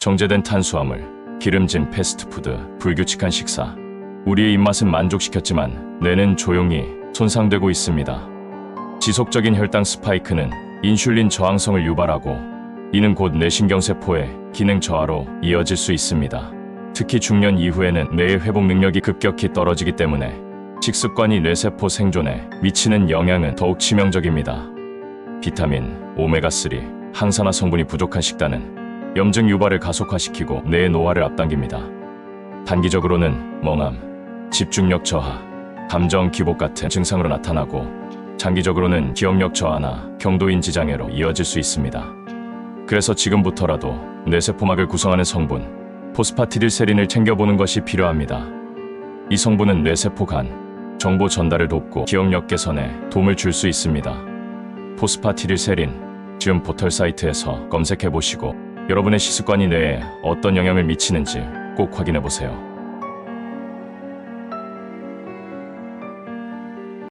정제된 탄수화물, 기름진 패스트푸드, 불규칙한 식사. 우리의 입맛은 만족시켰지만 뇌는 조용히 손상되고 있습니다. 지속적인 혈당 스파이크는 인슐린 저항성을 유발하고 이는 곧 뇌신경세포의 기능 저하로 이어질 수 있습니다. 특히 중년 이후에는 뇌의 회복 능력이 급격히 떨어지기 때문에 식습관이 뇌세포 생존에 미치는 영향은 더욱 치명적입니다. 비타민, 오메가3, 항산화 성분이 부족한 식단은 염증 유발을 가속화시키고 뇌 노화를 앞당깁니다. 단기적으로는 멍함, 집중력 저하, 감정 기복 같은 증상으로 나타나고 장기적으로는 기억력 저하나 경도인 지 장애로 이어질 수 있습니다. 그래서 지금부터라도 뇌세포막을 구성하는 성분 포스파티딜세린을 챙겨보는 것이 필요합니다. 이 성분은 뇌세포 간 정보 전달을 돕고 기억력 개선에 도움을 줄 수 있습니다. 포스파티딜세린 지금 포털 사이트에서 검색해 보시고 여러분의 식습관이 뇌에 어떤 영향을 미치는지 꼭 확인해 보세요.